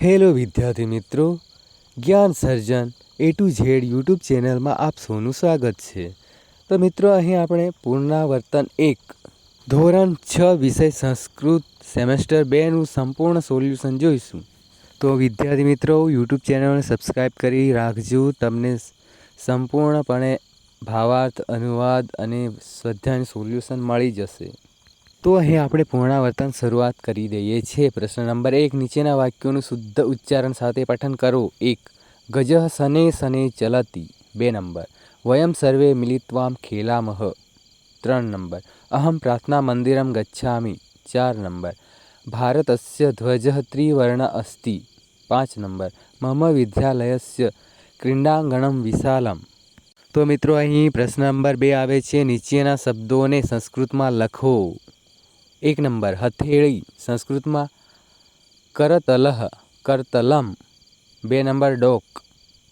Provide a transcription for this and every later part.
Hello વિદ્યાર્થી મિત્રો, Gyan Sarjan A to Z YouTube ચેનલમાં આપ સૌનું સ્વાગત છે. તો મિત્રો, અહીં આપણે પુનરાવર્તન એક, ધોરણ છ વિષય સંસ્કૃત સેમેસ્ટર બેનું સંપૂર્ણ સોલ્યુશન જોઈશું. તો વિદ્યાર્થી મિત્રો યુટ્યુબ ચેનલને સબસ્ક્રાઈબ કરી રાખજો. તમને સંપૂર્ણપણે ભાવાર્થ, અનુવાદ અને સ્વાધ્યાયનું સોલ્યુશન મળી જશે. તો અહીં આપણે પૂર્ણાવર્તન શરૂઆત કરી દઈએ છીએ. પ્રશ્ન નંબર એક, નીચેના વાક્યોનું શુદ્ધ ઉચ્ચારણ સાથે પઠન કરો. એક, ગજ સને સને ચલતી. બે નંબર, વયમ સર્વે મિલિત્વામ ખેલામહ ત્રણ નંબર, અહમ પ્રાર્થના મંદિરમ ગચ્છામી. ચાર નંબર, ભારતસ્ય ધ્વજ ત્રિવર્ણ અસ્તિ. પાંચ નંબર, મમ વિદ્યાલયસ્ય ક્રીડાંગણમ વિશાલમ. તો મિત્રો, અહીં પ્રશ્ન નંબર બે આવે છે. નીચેના શબ્દોને સંસ્કૃતમાં લખો. એક નંબર, હથેળી, સંસ્કૃતમાં કરતલહ, કરતલમ. બે નંબર, ડોક.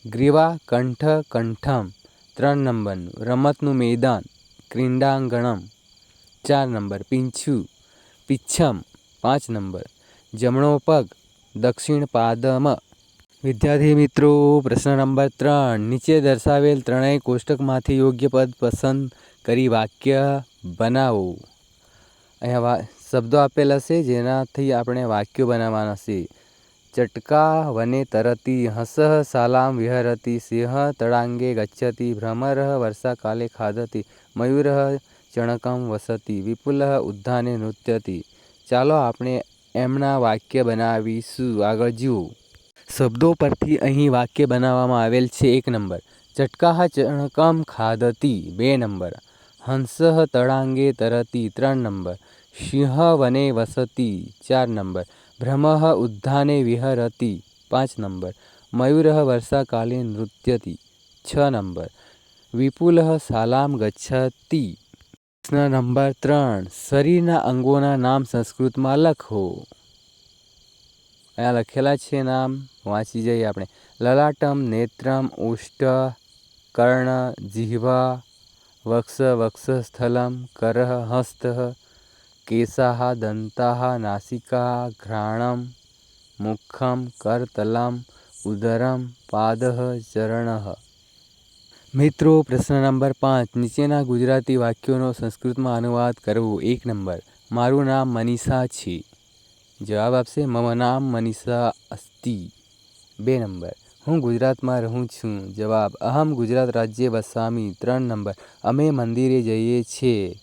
ગ્રીવા, કંઠ, કંઠમ. ત્રણ નંબરનું રમતનું મેદાન, ક્રીડાંગણમ. ચાર નંબર, પીંછું. પીચ્છમ. પાંચ નંબર, જમણો પગ, દક્ષિણ પાદમ. વિદ્યાર્થી મિત્રો, પ્રશ્ન નંબર ત્રણ. નીચે દર્શાવેલ ત્રણેય કોષ્ટકમાંથી યોગ્ય પદ પસંદ કરી વાક્ય બનાવો. અહીંયા શબ્દો આપેલા છે, જેનાથી આપણે વાક્યો બનાવવાના છે. ચટકા વને તરતી હંસ સાલામ વિહરતી, સિંહ તળાંગે ગચ્છતી ભ્રમર વર્ષાકાલે ખાદતી મયુર ચણકમ વસતી, વિપુલ ઉદ્ધાને નૃત્યતી. ચાલો આપણે એમના વાક્ય બનાવીશું. આગળ જુઓ. શબ્દો પરથી અહીં વાક્ય બનાવવામાં આવેલ છે એક નંબર. ચટકા ચણકમ ખાદતી બે નંબર. હંસ તળાંગે તરતી ત્રણ નંબર. સિંહ વને વસતી ચાર નંબર. ભ્રમઃ ઉદ્યાને વિહરતી પાંચ નંબર. મયુર વર્ષાકાલે નૃત્યતી છ નંબર. વિપુલ સાલામ ગચ્છતી પ્રશ્ન નંબર ત્રણ. શરીરના અંગોના નામ સંસ્કૃતમાં લખો. અહીંયા લખેલા છે નામ. વાંચી જઈએ આપણે. લલાટમ નેત્રમ ઉષ્ટ કર્ણ જીહ્વા વક્ષ વક્ષસ્થલમ કરઃ હસ્ત કેશાः દંતાः નાસિકા ઘ્રાણમ મુખમ કરતલમ ઉદરમ પાદઃ ચરણઃ મિત્રો પ્રશ્ન નંબર પાંચ નીચેના ગુજરાતી વાક્યોનો સંસ્કૃતમાં અનુવાદ કરવો એક નંબર મારું નામ મનીષા છે જવાબ આપશે મમ નામ મનીષા અસ્તિ બે નંબર હું ગુજરાતમાં રહું છું. જવાબ, અહમ ગુજરાત રાજ્ય વસામી, ત્રણ નંબર. અમે મંદિરે જઈએ છીએ.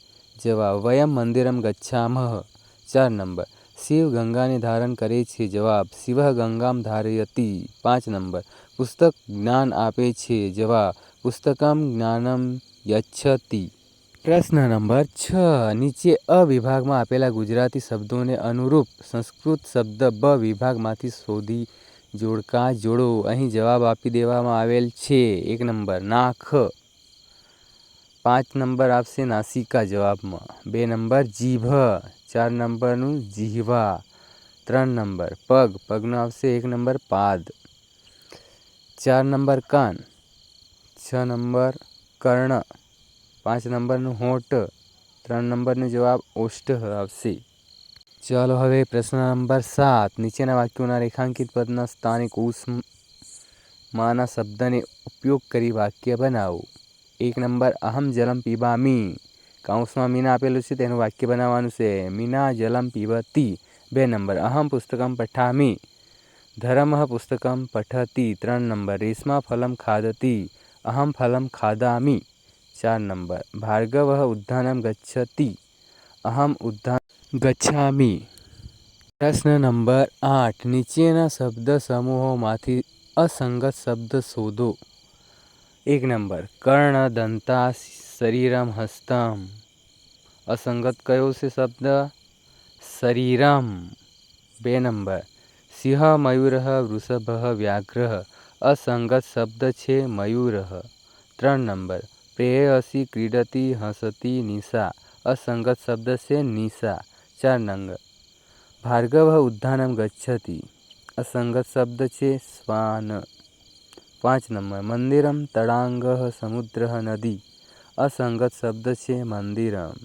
જવાબ, વયમ મંદિરમ ગચ્છામહ ચાર નંબર. શિવ ગંગાને ધારણ કરે છે. જવાબ, શિવ ગંગામ ધારયતી. પાંચ નંબર. પુસ્તક જ્ઞાન આપે છે. જવાબ, પુસ્તકમ જ્ઞાનમ યચ્છતી. પ્રશ્ન નંબર છ. નીચે અ વિભાગમાં આપેલા ગુજરાતી શબ્દોને અનુરૂપ સંસ્કૃત શબ્દ બ વિભાગમાંથી શોધી જોડકા જોડો. અહીં જવાબ આપી દેવામાં આવેલ છે. એક નંબર, નાખ. પાંચ નંબર આપશે નાસિકા જવાબમાં. બે નંબર, જીભ. ચાર નંબરનું જીહવા. ત્રણ નંબર, પગ. પગનો આવશે એક નંબર, પાદ. ચાર નંબર, કાન. છ નંબર, કર્ણ. પાંચ નંબરનું હોઠ. ત્રણ નંબરનો જવાબ ઓષ્ઠ આવશે ચાલો હવે પ્રશ્ન નંબર સાત. નીચેના વાક્યોના રેખાંકિત પદના સ્થાનિક ઉષ્માના શબ્દને ઉપયોગ કરી વાક્ય બનાવો. એક નંબર, અહમ જલમ પીબામી. કૌંસમાં મીના આપેલું છે તેનું વાક્ય બનાવવાનું છે. મીના જલમ પીબતી. બે નંબર, અહમ પુસ્તકમ પઠામી. ધર્મ પુસ્તકમ પઠતી. ત્રણ નંબર, રેશમા ફલમ ખાદતી. અહમ ફલમ ખાદામી. ચાર નંબર, ભાર્ગવ ઉદ્ધાનમ ગચ્છતી. અહમ ઉદ્યાન ગચ્છામી. પ્રશ્ન નંબર આઠ. નીચેના શબ્દ સમૂહોમાંથી અસંગત શબ્દ શોધો. એક નંબર. કર્ણ, દંતા, શરીરમ, હસ્તમ. અસંગત કયો છે શબ્દ? શરીરમ. બે નંબર. સિંહ, મયુર, વૃષભ, વ્યાઘ્ર. અસંગત શબ્દ છે મયુર. ત્રણ નંબર. પ્રેયસી, ક્રીડતી, હસતી, નિશા. અસંગત શબ્દ છે નિશા. ચાર નંબર ભાર્ગવ ઉદ્ધાનમ ગચ્છતિ અસંગત શબ્દ છે શ્વાન પાંચ નંબર મંદિરમ તળાંગ સમુદ્ર નદી અસંગત શબ્દ છે મંદિરમ